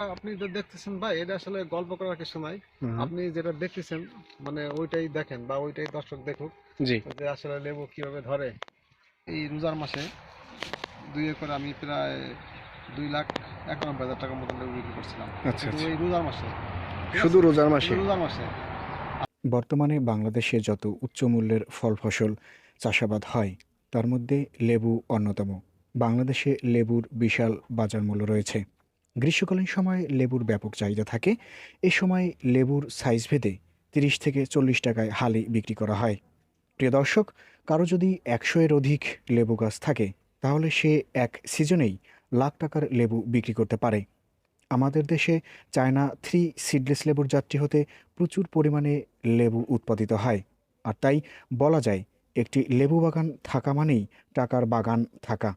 আপনি যে দেখতেছেন ভাই এটা আসলে গল্প করার কিছু নাই। আপনি যেটা দেখতেছেন মানে ওইটাই দেখেন বা ওইটাই দর্শক দেখুক জি। যে আসলে লেবু কীভাবে ধরে। এই রোজার মাসে দুই একর আমি প্রায় দুই লাখ একানব্বই হাজার টাকার মতো লেবু বিক্রি করছিলাম। আচ্ছা আচ্ছা। এই রোজার মাসে শুধু রোজার মাসে? শুধু রোজার মাসে। বর্তমানে বাংলাদেশে যত উচ্চ মূল্যের ফল ফসল চাষাবাদ হয় তার মধ্যে লেবু অন্যতম। বাংলাদেশে লেবুর বিশাল বাজার মূল্য রয়েছে। গ্রীষ্মকালীন সময়ে লেবুর ব্যাপক চাহিদা থাকে। এ সময় লেবুর সাইজ ভেদে তিরিশ থেকে চল্লিশ টাকায় হালি বিক্রি করা হয়। প্রিয় দর্শক, কারও যদি একশো এর অধিক লেবু গাছ থাকে, তাহলে সে এক সিজনেই লাখ টাকার লেবু বিক্রি করতে পারে। আমাদের দেশে চায়না থ্রি সিডলেস লেবুর যাত্রী হতে প্রচুর পরিমাণে লেবু উৎপাদিত হয়। আর তাই বলা যায়, একটি লেবু বাগান থাকা মানেই টাকার বাগান থাকা।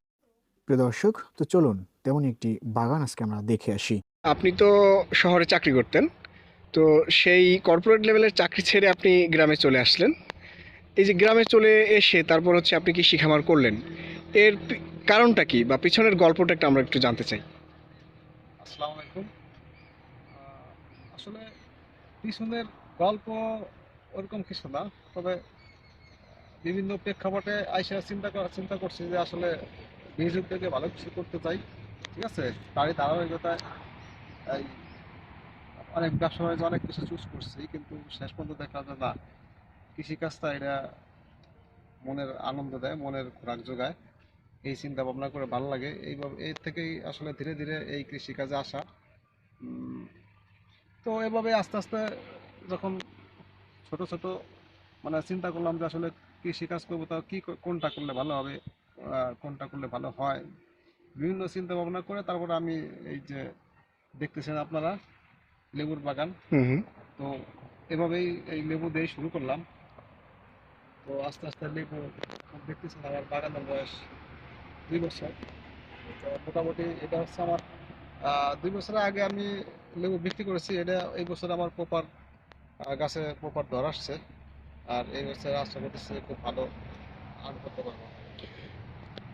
প্রিয় দর্শক, তো চলুন তেমন একটি বাগান আজকে আমরা দেখে আসি। আপনি তো শহরে চাকরি করতেন তো সেই কর্পোরেট লেভেলের চাকরি ছেড়ে আপনি গ্রামে চলে আসলেন। এই যে গ্রামে চলে এসে তারপর হচ্ছে আপনি কি শিখামার করলেন? এর কারণটা কি বা পিছনের গল্পটা একটু আমরা একটু জানতে চাই। আসসালামু আলাইকুম। আসলে পিছনের গল্প ওরকম কিছু না তবে বিভিন্ন প্রেক্ষাপটে আইসা চিন্তা করা চিন্তা করছি যে আসলে নিজ উদ্যোগে ভালো কিছু করতে চাই। ঠিক আছে? তারই ধারাবাহিকতায়, এই, অনেক ব্যবসা বাণিজ্য, অনেক কিছু চুজ করছি, কিন্তু শেষ পর্যন্ত দেখলাম যে না, কৃষিকাজটা এটা মনের আনন্দ দেয়, মনের খোরাক যোগায় এই চিন্তা ভাবনা করে ভালো লাগে। এইভাবে, এর থেকেই আসলে ধীরে ধীরে এই কৃষিকাজে আসা। তো এভাবে আস্তে আস্তে যখন ছোট ছোট মানে চিন্তা করলাম যে আসলে কৃষিকাজ করব তাও কি কোনটা করলে ভালো হবে? কোনটা করলে ভালো হয়? বিভিন্ন চিন্তা ভাবনা করে তারপরে আমি এই যে দেখতেছেন আপনারা লেবুর বাগান। তো এভাবেই এই লেবু দিয়ে শুরু করলাম। তো আস্তে আস্তে লেবু দেখতেছেন আমার বাগানের বয়স দুই বছর। তো মোটামুটি এটা হচ্ছে আমার দুই বছর আগে আমি লেবু বিক্রি করেছি। এটা এই বছর আমার প্রপার গাছে প্রপার ধর আসছে। আর এই বছর আশা করতেছি খুব ভালো আর্ন করতে পারব।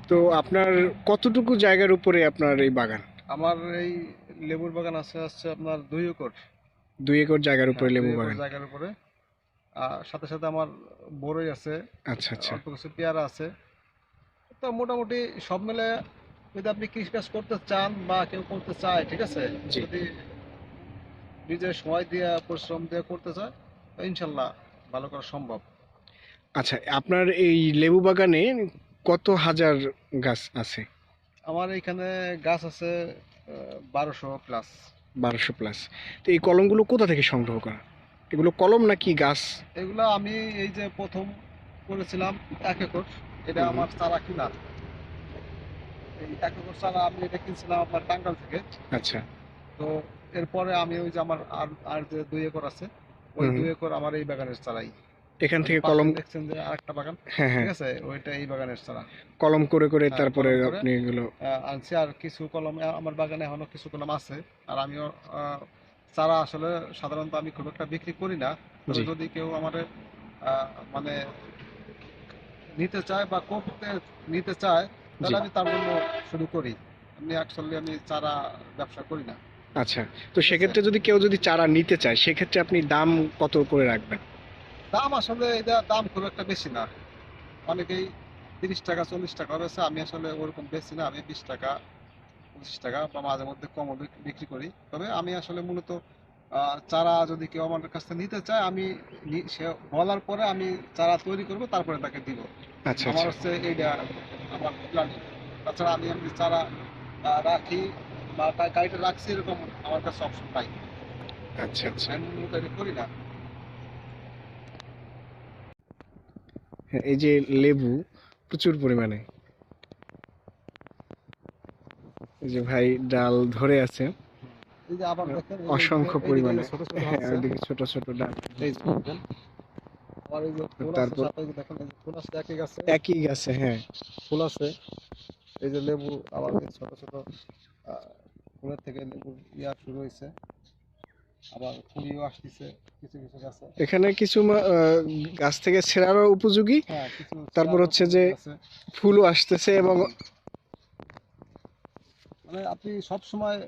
তো আপনার কতটুকু জায়গার উপরে আপনার এই বাগান? আমার এই লেবুর বাগান আছে হচ্ছে আপনার দুই একর। দুই একর জায়গার উপরে হ্যাঁ, লেবু দুই একর বাগান। জায়গার উপরে। আর সাথে সাথে আমার বড়ই আছে আচ্ছা আচ্ছা। অল্প কিছু পেয়ারা আছে। তো মোটামুটি সব মিলে যদি আপনি কৃষিকাজ করতে চান বা কেউ করতে চায় ঠিক আছে? জি। যদি নিজের সময় দিয়ে পরিশ্রম দিয়ে করতে চায় তো ইনশাল্লাহ ভালো করা সম্ভব। আচ্ছা আপনার এই লেবু বাগানে কত হাজার গাছ আছে? আমার এখানে গাছ আছে বারোশো প্লাস বারোশো প্লাস তো এই কলমগুলো কোথা থেকে সংগ্রহ করা? এগুলো কলম নাকি গাছ? এগুলো আমি এই যে প্রথম করেছিলাম এক একর। এটা আমার চারা কিনা। এই এক একর চারা আমি এটা কিনছিলাম আপনার টাঙ্গাল থেকে। আচ্ছা। তো এরপরে আমি ওই যে আমার আর আর যে দুই একর আছে ওই দুই একর আমার এই বাগানের চারাই। এখান থেকে কলম দেখছেন যে আরেকটা বাগান হ্যাঁ হ্যাঁ। ঠিক আছে? ওইটা এই বাগানের চারা। কলম করে করে হ্যাঁ, তারপরে আপনি এগুলো আনছি। আর কিছু কলম আমার বাগানে এখনও কিছু কলম আছে। আর আমিও চারা আসলে সাধারণত আমি খুব একটা বিক্রি করি না। যদি কেউ আমাদের আহ, মানে নিতে চায় বা করতে নিতে চায় তাহলে আমি তার জন্য শুরু করি। আমি অ্যাকচুয়ালি আমি চারা ব্যবসা করি না। আচ্ছা। তো সেক্ষেত্রে যদি কেউ যদি চারা নিতে চায় সেক্ষেত্রে আপনি দাম কত করে রাখবেন? দাম আসলে এটা দাম খুব একটা বেশি না। অনেকেই তিরিশ টাকা চল্লিশ টাকা রয়েছে আমি আসলে ওরকম বেশি না আমি বিশ টাকা পঁচিশ টাকা বা মাঝে মধ্যে কমও বিক- বিক্রি করি। তবে আমি আসলে মূলত চারা যদি কেউ আমার কাছ থেকে নিতে চায় আমি সে বলার পরে আমি চারা তৈরি করব তারপরে তাকে দিব। আচ্ছা আমার আচ্ছা হচ্ছে এইটা আমার প্ল্যানিং তাছাড়া আমি এমনি চারা রাখি বা কাইটে রাখছি এরকম আমার কাছে অপশন পাই আচ্ছা আচ্ছা। করি না। এই যে লেবু প্রচুর পরিমাণে এই যে ভাই ডাল ধরে আছে অসংখ্য পরিমাণে ছোট ছোট হ্যাঁ ওইদিকে ছোট ছোট ডাল তারপর- একই গাছে হ্যাঁ ফুল আছে এই যে লেবু আবার ছোট ছোট ফুলের থেকে লেবু ইয়া শুরু হয়েছে আবার ফুলিও আসতেছে কিছু কিছু গাছে। এখানে কিছু গাছ থেকে ছেঁড়ারও উপযোগী। হ্যাঁ তারপর হচ্ছে যে ফুলও আসতেছে এবং মানে আপনি সব সময়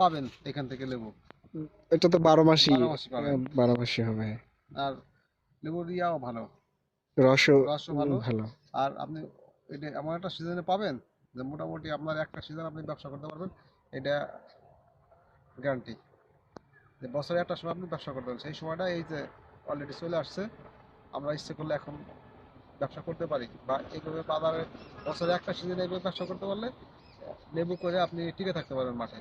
পাবেন এখান থেকে লেবু। এটা তো বারো মাসই। বারো মাসই হবে। আর লেবুর ইয়াও ভালো। রসও রসও ভালো। ভালো। আর আপনি এটা এমন একটা সিজনে পাবেন যে মোটামুটি আপনার একটা সিজন আপনি ব্যবসা করতে পারবেন এটা গ্যারান্টি যে বছরে একটা সময় আপনি ব্যবসা করতে পারবেন সেই সময়টা এই যে অলরেডি চলে আসছে আমরা ইচ্ছে করলে এখন ব্যবসা করতে পারি বা এইভাবে বাজারে বছরে একটা সিজনে এইভাবে ব্যবসা করতে পারলে লেবু করে আপনি টিকে থাকতে পারবেন মাঠে।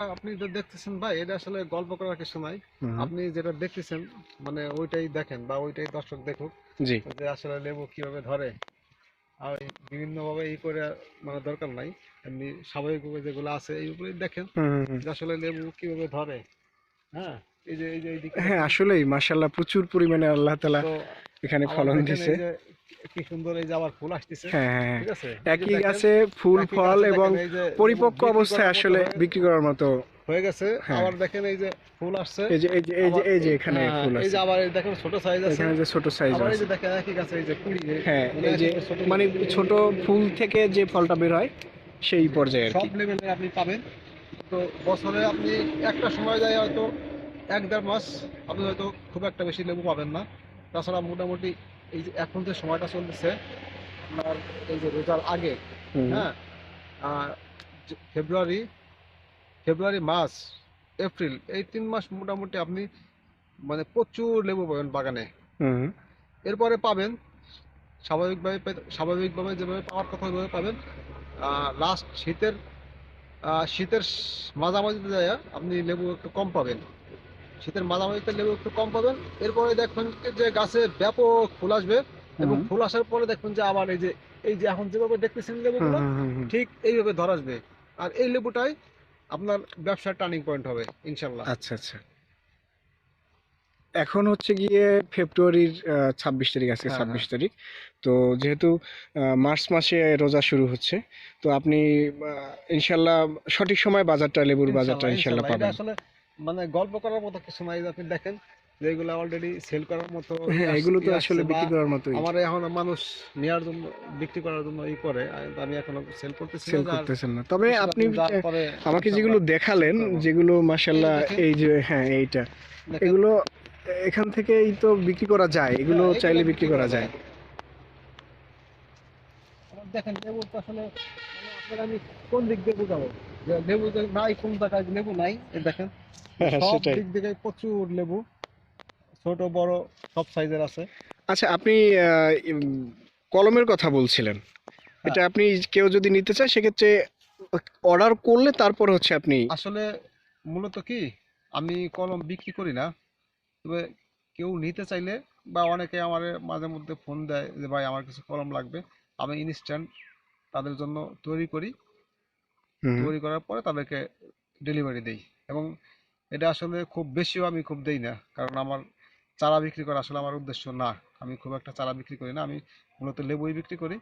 আপনি যে দেখতেছেন ভাই এটা আসলে গল্প করার কিছু নাই। আপনি যেটা দেখতেছেন মানে ওইটাই দেখেন বা ওইটাই দর্শক দেখুক যে আসলে লেবু কীভাবে ধরে। আর বিভিন্ন ভাবে এই করে মানে দরকার নাই। এমনি স্বাভাবিকভাবে যেগুলো আছে এই উপরে দেখেন আসলে লেবু কীভাবে ধরে। হ্যাঁ এই যে এই যে এইদিকে হ্যাঁ আসলেই মাশাল্লাহ প্রচুর পরিমাণে আল্লাহ তালা এখানে ফলন দিছে কি সুন্দর এই যে আবার ফুল আসতেছে হ্যাঁ হ্যাঁ হ্যাঁ। ঠিক আছে একই গাছে ফুল ফল এবং পরিপক্ক অবস্থায় আসলে বিক্রি করার মতো হয়ে গেছে হ্যাঁ। আবার দেখেন এই যে ফুল আসছে এই যে এই যে এই যে এই যে এখানে হ্যাঁ, ফুল এই যে আবার দেখেন ছোট সাইজ আছে এখানে যে ছোট সাইজ আবার এই যে দেখেন একই গাছে এই যে কুড়ি হ্যাঁ মানে এই যে ছোট মানে ছোট ফুল থেকে যে ফলটা বের হয় সেই পর্যায়ে সব লেভেলের আপনি পাবেন তো বছরে আপনি একটা সময় যায় হয়তো এক দেড় মাস আপনি হয়তো খুব একটা বেশি লেবু পাবেন না। তাছাড়া মোটামুটি এই যে এখন যে সময়টা চলতেছে আপনার এই যে রোজার আগে হ্যাঁ ফেব্রুয়ারি ফেব্রুয়ারি মাস এপ্রিল এই তিন মাস মোটামুটি আপনি মানে প্রচুর লেবু পাবেন বাগানে। এরপরে পাবেন স্বাভাবিকভাবে স্বাভাবিকভাবে যেভাবে পাওয়ার কথা ওইভাবে পাবেন। লাস্ট শীতের শীতের মাঝামাঝিতে যায় আপনি লেবু একটু কম পাবেন। শীতের মাঝামাঝিতে লেবু একটু কম পাবেন। এরপরে দেখবেন যে গাছে ব্যাপক ফুল আসবে এবং ফুল আসার পরে দেখবেন যে আবার এই যে এই যে এখন যেভাবে দেখতেছেন লেবুগুলো। ঠিক এইভাবে ধরা আসবে। আর এই লেবুটাই আপনার ব্যবসার টার্নিং পয়েন্ট হবে ইনশাল্লাহ। আচ্ছা আচ্ছা। এখন হচ্ছে গিয়ে ফেব্রুয়ারির ছাব্বিশ তারিখ আজকে হ্যাঁ, ছাব্বিশ তারিখ। তো যেহেতু মার্চ মাসে রোজা শুরু হচ্ছে তো আপনি ইনশাল্লাহ সঠিক সময় বাজারটা লেবুর বাজারটা ইনশাল্লাহ পাবেন। আসলে মানে গল্প করার মতো কিছু নাই আপনি দেখেন যে এগুলো অলরেডি সেল করার মতো হ্যাঁ এগুলো তো আসলে বিক্রি করার মতোই। আমার এখন মানুষ নেওয়ার জন্য বিক্রি করার জন্য ই করে আমি এখনও সেল করতেছি সেল করতেছেন না। তবে আপনি আমাকে যেগুলো দেখালেন যেগুলো মাসাল্লাহ এই যে হ্যাঁ এইটা। এগুলো এখান থেকেই তো বিক্রি করা যায় এগুলো হ্যাঁ, চাইলে বিক্রি করা যায়। দেখেন লেবু আসলে মানে আপনার আমি কোন দিক দিয়ে বুঝাবো? লেবু নাই কোন জায়গায় লেবু নাই দেখেন। হ্যাঁ, সব দিক থেকে প্রচুর লেবু ছোট বড় সব সাইজের আছে। আচ্ছা আপনি কলমের কথা বলছিলেন। হ্যাঁ। এটা আপনি কেউ যদি নিতে চায় সেক্ষেত্রে অর্ডার করলে তারপর হচ্ছে আপনি আসলে মূলত কি আমি কলম বিক্রি করি না তবে কেউ নিতে চাইলে বা অনেকে আমার মাঝে মধ্যে ফোন দেয় যে ভাই আমার কিছু কলম লাগবে। আমি ইনস্ট্যান্ট তাদের জন্য তৈরি করি। তৈরি করার পরে তাদেরকে ডেলিভারি দেই। এবং এটা আসলে খুব বেশিও আমি খুব দেই না। কারণ আমার চারা বিক্রি করা আসলে আমার উদ্দেশ্য না। আমি খুব একটা চারা বিক্রি করি না। আমি মূলত লেবুই বিক্রি করি।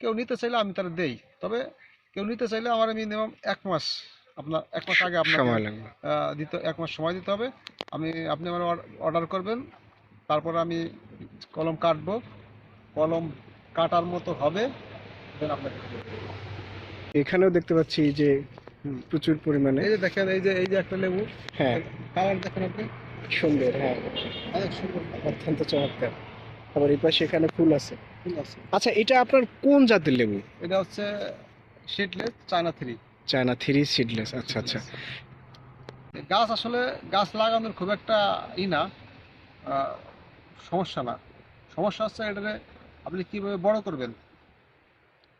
কেউ নিতে চাইলে আমি তারা দেই। তবে কেউ নিতে চাইলে আমার মিনিমাম এক মাস আপনার এক মাস আগে লাগবে। দিতে এক মাস সময় দিতে হবে। আমি আপনি আমার অর্ডার করবেন তারপর আমি কলম কাটবো। কলম কাটার মতো হবে আপনাকে এখানেও দেখতে পাচ্ছি যে প্রচুর পরিমাণে। এই যে দেখেন এই যে এই যে একটা লেবু। হ্যাঁ। কালার দেখেন আপনি। সুন্দর হ্যাঁ। অনেক সুন্দর। অত্যন্ত চমৎকার। আবার এই পাশে এখানে ফুল আছে। ফুল আছে। আচ্ছা এটা আপনার কোন জাতের লেবু? এটা হচ্ছে seedless China three China three seedless আচ্ছা আচ্ছা। গাছ আসলে গাছ লাগানোর খুব একটা ই না সমস্যা না। সমস্যা হচ্ছে এটাকে আপনি কীভাবে বড় করবেন?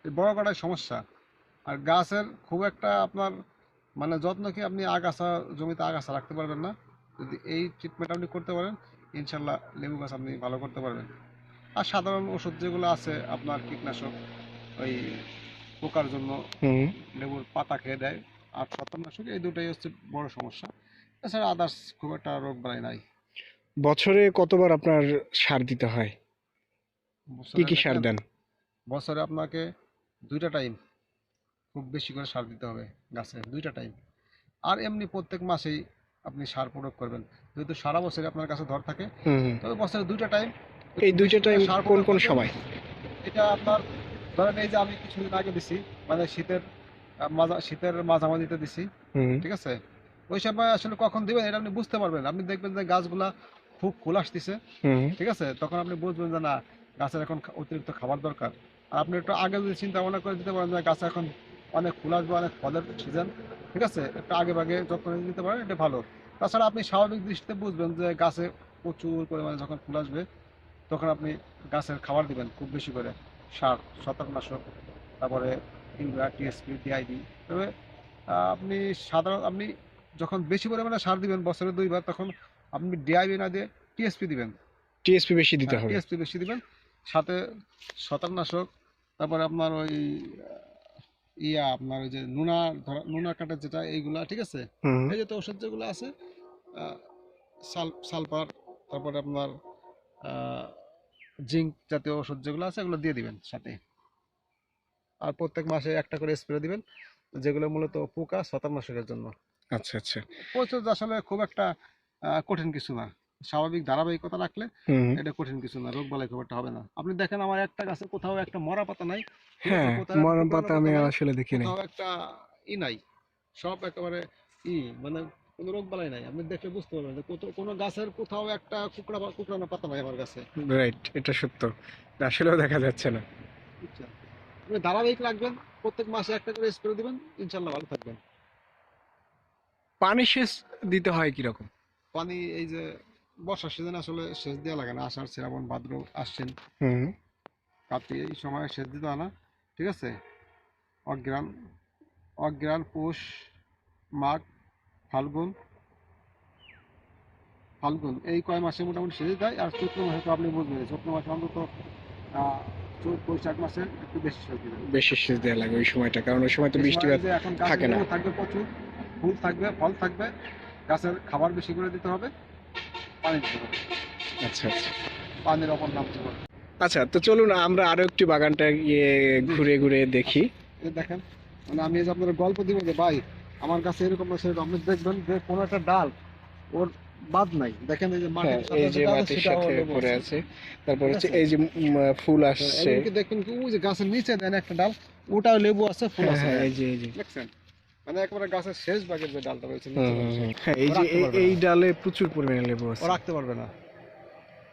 এই বড় করাই সমস্যা। আর গাছের খুব একটা আপনার মানে যত্ন কি আপনি আগাছা জমিতে আগাছা রাখতে পারবেন না? যদি এই ট্রিটমেন্ট আপনি করতে পারেন ইনশাল্লাহ লেবু গাছ আপনি ভালো করতে পারবেন। আর সাধারণ ওষুধ যেগুলো আছে আপনার কীটনাশক ওই পোকার জন্য লেবুর পাতা খেয়ে দেয়। আর ছত্রাকনাশক এই দুটাই হচ্ছে বড় সমস্যা। এছাড়া আদার্স খুব একটা রোগ বালাই নাই। বছরে কতবার আপনার সার দিতে হয়? কি কি সার দেন? বছরে আপনাকে দুইটা টাইম খুব বেশি করে সার দিতে হবে গাছে দুইটা টাইম আর এমনি প্রত্যেক মাসেই আপনি সার প্রয়োগ করবেন। যেহেতু সারা বছরে আপনার কাছে ধর থাকে। তবে বছরে দুইটা টাইম এই দুইটা টাইম সার কোন কোন সময়? এটা আপনার ধরেন এই যে আমি কিছুদিন আগে দিছি মানে শীতের শীতের মাঝামাঝিতে দিছি ঠিক আছে? ওই সময় আসলে কখন দিবেন এটা আপনি বুঝতে পারবেন। আপনি দেখবেন যে গাছগুলা খুব ফুল আসতেছে ঠিক আছে? তখন আপনি বুঝবেন যে না গাছের এখন অতিরিক্ত খাবার দরকার। আর আপনি একটু আগে যদি চিন্তা ভাবনা করে দিতে পারেন যে গাছে এখন অনেক ফুল আসবে অনেক ফলের সিজন ঠিক আছে? একটু আগে ভাগে যত্ন নিয়ে দিতে পারেন এটা ভালো। তাছাড়া আপনি স্বাভাবিক দৃষ্টিতে বুঝবেন যে গাছে প্রচুর পরিমাণে যখন ফুল আসবে তখন আপনি গাছের খাবার দিবেন খুব বেশি করে সার ছত্রাকনাশক তারপরে টিএসপি ডিআইডি তবে আপনি সাধারণ আপনি যখন বেশি পরিমাণে সার দিবেন বছরে দুইবার তখন আপনি ডিআইবি না দিয়ে টিএসপি দিবেন। টিএসপি বেশি দিতে হবে। টিএসপি বেশি দিবেন। সাথে তারপরে আপনার ওই ইয়া আপনার ওই যে নুনা ধরা নুনা কাটা যেটা এইগুলা ঠিক আছে? এই যে ওষুধ যেগুলো আছে সালফার তারপরে আপনার জিঙ্ক জাতীয় ওষুধ যেগুলো আছে এগুলো দিয়ে দিবেন সাথে। আর প্রত্যেক মাসে একটা করে স্প্রে দিবেন যেগুলো মূলত পোকা ছত্রাকনাশকের জন্য। আচ্ছা আচ্ছা। প্রচুর আসলে খুব একটা কঠিন কিছু না। স্বাভাবিক ধারাবাহিকতা রাখলে এটা কঠিন কিছু না রোগ বালাই খুব একটা হবে না। আপনি দেখেন আমার একটা গাছে কোথাও একটা মরা পাতা নাই। হ্যাঁ কোথাও পাতা আমি আসলে দেখি নাই। একটা ই নাই। সব একেবারে ই মানে কোনো রোগ বালাই নাই। আপনি দেখলে বুঝতে পারবেন যে কোনো গাছের কোথাও একটা কুকড়া কুকড়ানো পাতা নাই আমার গাছে। রাইট এটা সত্য। আসলেও দেখা যাচ্ছে না। বুঝছেন আপনি ধারাবাহিক রাখবেন প্রত্যেক মাসে একটা করে স্প্রে দিবেন ইনশাল্লাহ ভালো থাকবেন। পানি সেচ দিতে হয় কীরকম? পানি এই যে বর্ষার সিজনে আসলে সেচ দেওয়া লাগে না আষাঢ় শ্রাবণ ভাদ্র আসছেন কার্তিক এই সময় সেচ দিতে হয় না ঠিক আছে? অজ্ঞান অজ্ঞান পৌষ মাঘ ফাল্গুন ফাল্গুন এই কয় মাসে মোটামুটি সেচে দেয় আর চৈত্র মাসে তো আপনি বুঝবেন চৈত্র মাসে অন্তত বৈশাখ মাসে একটু বেশি সেচ দিবেন বেশি সেচ দেওয়া লাগে ওই সময়টা কারণ ওই সময় তো বৃষ্টিপাত এখন থাকে না। থাকবে প্রচুর ফুল থাকবে ফল থাকবে গাছের খাবার বেশি করে দিতে হবে পানি দিতে হবে। আচ্ছা আচ্ছা। পানির অপর নাম আচ্ছা তো চলুন আমরা আরও একটু বাগানটা গিয়ে ঘুরে ঘুরে দেখি। দেখেন মানে আমি আপনার গল্প দিব যে ভাই আমার কাছে এরকম সেরকম আপনি দেখবেন যে কোনো একটা ডাল ওর বাদ নাই। দেখেন এই যে হ্যাঁ মাটির সাথে এই যে মাটির সাথে পড়ে আছে। তারপর হচ্ছে এই যে ফুল আসছে। দেখবেন কি ওই যে গাছের নিচে দেন একটা ডাল ওটাও লেবু আছে ফুল হ্যাঁ আছে। হ্যাঁ এই যে এই যে। দেখছেন? মানে একেবারে গাছের শেষ ভাগের যে ডালটা রয়েছে। হ্যাঁ এই যে এই- ডালে প্রচুর পরিমাণে লেবু আছে। রাখতে পারবে না।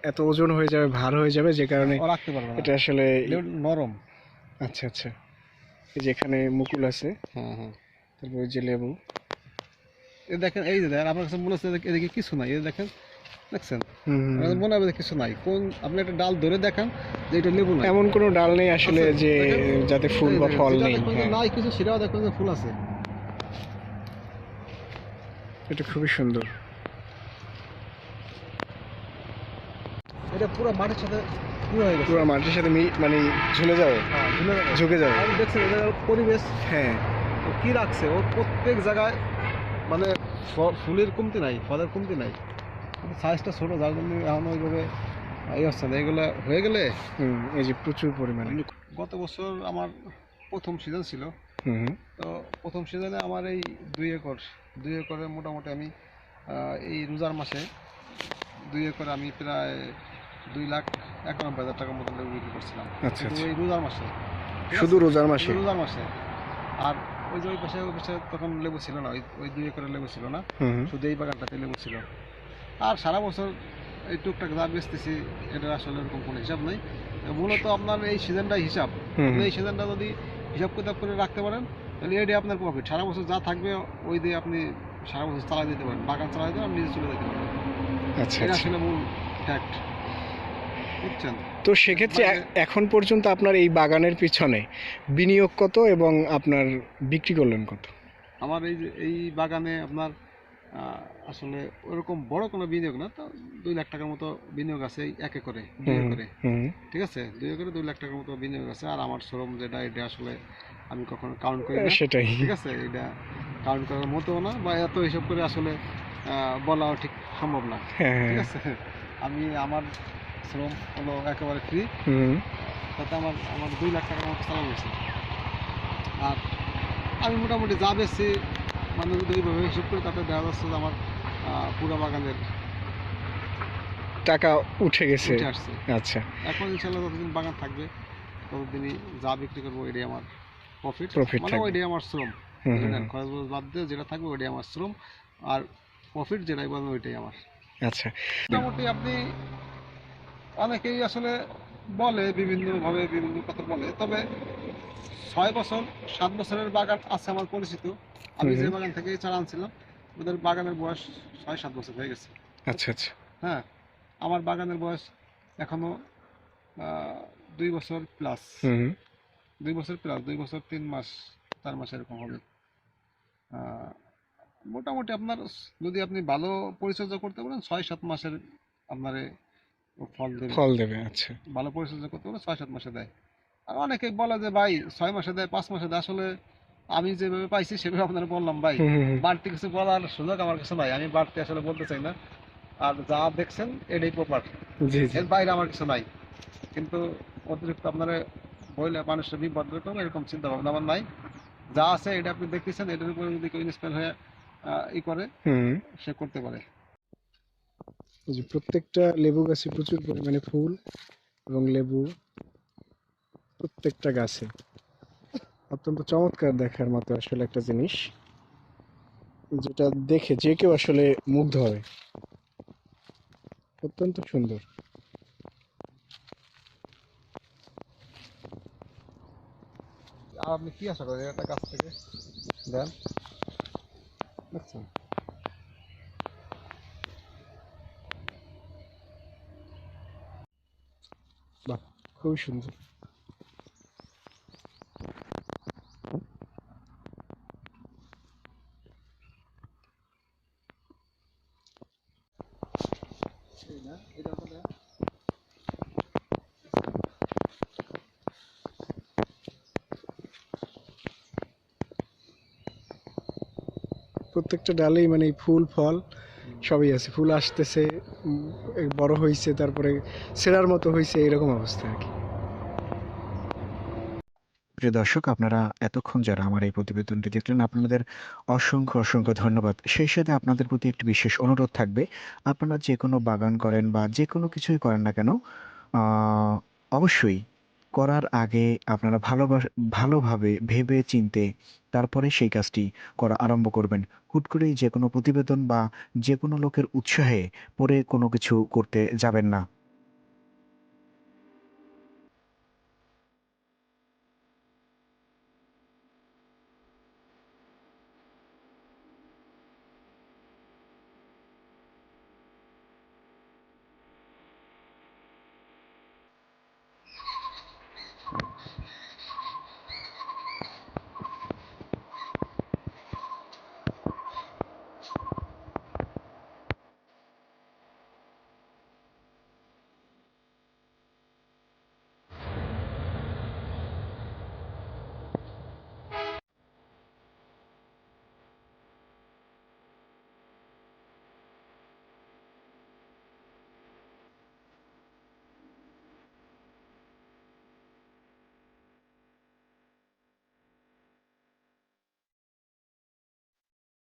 এত ওজন হয়ে যাবে ভার হয়ে যাবে যে কারণে রাখতে পারবে না। এটা আসলে নরম। আচ্ছা আচ্ছা। এই যে এখানে মুকুল আছে। হ্যাঁ হ্যাঁ। তারপর যে লেবু। দেখেন এই যে দেখেন আপনার কাছে মনে হচ্ছে এদিকে- কিছু নাই এই দেখেন দেখছেন। মনে হবে কিছু নাই। কোন আপনি একটা ডাল ধরে দেখান যে এটা লেবু নাই। এমন কোনো ডাল নেই আসলে যে যাতে ফুল বা ফল নেই হ্যাঁ। নাই কিছু সেটাও দেখবেন যে ফুল আছে। এটা খুবই সুন্দর। এটা পুরো মাটির সাথে পুরো হয়ে মাটির সাথে মানে ঝুলে যাবে হ্যাঁ, ঝুলে যাবে। ঝুঁকে যাবে। দেখছেন এটা পরিবেশ হ্যাঁ। কি রাখছে ও প্রত্যেক জায়গায় মানে ফুলের কমতি নাই ফলের কমতি নাই। সাইজটা ছোট যার জন্য এখন ওইভাবে এই হচ্ছে না এগুলো হয়ে গেলে এই যে প্রচুর পরিমাণে। গত বছর আমার প্রথম সিজন ছিল। তো প্রথম সিজনে আমার এই দুই একর দুই একরে মোটামুটি আমি এই রোজার মাসে দুই একরে আমি প্রায় দুই লাখ একানব্বই হাজার টাকার মতো বিক্রি করছিলাম। আচ্ছা আচ্ছা। এই রোজার মাসে। শুধু রোজার মাসে? রোজার মাসে। আর ওই যে ওই পাশে ওই পাশে তখন লেবু ছিল না ওই দুই একরে লেবু ছিল না। শুধু এই বাগানটাতে লেবু ছিল। আর সারা বছর এই টুকটাক যা বেচতেছি এটা আসলে এরকম কোনো হিসাব নেই। মূলত আপনার এই সিজনটাই হিসাব। এই সিজনটা যদি হিসাব কিতাব করে রাখতে পারেন তাহলে এটাই আপনার প্রফিট সারা বছর যা থাকবে ওই দিয়ে আপনি সারা বছর চালাই দিতে পারেন। বাগান চালাই দিতে আপনি নিজে চলে যেতে পারেন। আচ্ছা এটা আচ্ছা। আসলে মূল ফ্যাক্ট বুঝছেন? তো সেক্ষেত্রে এখন পর্যন্ত আপনার এই বাগানের পিছনে বিনিয়োগ কত এবং আপনার বিক্রি করলেন কত? আমার এই যে এই বাগানে আপনার আসলে ওরকম বড় কোনো বিনিয়োগ না তো দুই লাখ টাকার মতো বিনিয়োগ আছে এক একরে দুই একরে। ঠিক আছে? দুই একরে দুই লাখ টাকার মতো বিনিয়োগ আছে আর আমার শ্রম যেটা এটা আসলে আমি কখনো কাউন্ট করি না। সেটাই। ঠিক আছে? এটা কাউন্ট করার মতো না বা এত হিসাব করে আসলে বলাও ঠিক সম্ভব না। হ্যাঁ ঠিক হ্যাঁ আছে? আমি আমার শ্রম হলো একেবারে ফ্রি তাতে আমার আমার দুই লাখ টাকার মতো চালানো হয়েছে। আর আমি মোটামুটি যা বেশি মানে যদি ওইভাবে হিসেব করি তাতে দেখা যাচ্ছে যে আমার পুরো বাগানের টাকা উঠে গেছে। আচ্ছা। এখন ইনশাল্লাহ যতদিন বাগান থাকবে ততদিনই যা বিক্রি করব এটাই আমার প্রফিট Profit মানে ওইটাই আমার শ্রম। খরচ বাদ দিয়ে যেটা থাকবে ওইটাই আমার শ্রম। আর প্রফিট যেটাই পাবেন ওইটাই আমার। আচ্ছা। মোটামুটি আপনি অনেকেই আসলে বলে বিভিন্নভাবে বিভিন্ন কথা বলে তবে ছয় বছর সাত বছরের বাগান আছে আমার পরিচিত। আমি যে বাগান থেকে চারা আনছিলাম ওদের বাগানের বয়স ছয় সাত বছর হয়ে গেছে। আচ্ছা আচ্ছা। হ্যাঁ আমার বাগানের বয়স এখনও দুই বছর প্লাস। দুই বছর প্লাস দুই বছর তিন মাস চার মাস এরকম হবে। মোটামুটি আপনার যদি আপনি ভালো পরিচর্যা করতে পারেন ছয় সাত মাসের আপনার ফল দেবে। ফল দেবে আচ্ছা। ভালো পরিচর্যা করতে পারলে ছয় সাত মাসে দেয়। আর অনেকে বলে যে ভাই ছয় মাসে দেয় পাঁচ মাসে দেয়। আসলে আমি যেভাবে পাইছি সেভাবে আপনারা বললাম ভাই। বাড়তি কিছু বলার সুযোগ আমার কাছে নাই। আমি বাড়তি আসলে বলতে চাই না। আর যা দেখছেন এটাই প্রপার। এর বাইরে আমার কিছু নাই। কিন্তু অতিরিক্ত আপনারা বইলে মানুষের বিপদ করবে এরকম চিন্তা ভাবনা আমার নাই। যা আছে এটা আপনি দেখতেছেন এটার উপরে যদি কেউ ইনস্পায়ার হয়ে ই করে হুম। সে করতে পারে। যে প্রত্যেকটা লেবু গাছে প্রচুর পরিমাণে ফুল এবং লেবু প্রত্যেকটা গাছে। অত্যন্ত চমৎকার দেখার মতো আসলে একটা জিনিস যেটা দেখে যে কেউ আসলে মুগ্ধ হবে। অত্যন্ত সুন্দর। আর আপনি কি আশা করেন? একটা গাছ থেকে? দেন। দেখছেন খুবই সুন্দর। প্রত্যেকটা ডালেই মানে ফুল, ফল সবই আছে। ফুল আসতেছে বড় হয়েছে তারপরে সেরার মতো হয়েছে এরকম অবস্থা আর কি। প্রিয় দর্শক, আপনারা এতক্ষণ যারা আমার এই প্রতিবেদনটি দেখলেন, আপনাদের অসংখ্য অসংখ্য ধন্যবাদ। সেই সাথে আপনাদের প্রতি একটি বিশেষ অনুরোধ থাকবে, আপনারা যে কোনো বাগান করেন বা যে কোনো কিছুই করেন না কেন অবশ্যই করার আগে আপনারা ভালোবাস, ভালোভাবে ভেবে চিনতে তারপরে সেই কাজটি করা আরম্ভ করবেন। হুট করেই যে কোনো প্রতিবেদন বা যে কোনো লোকের উৎসাহে পরে কোনো কিছু করতে যাবেন না।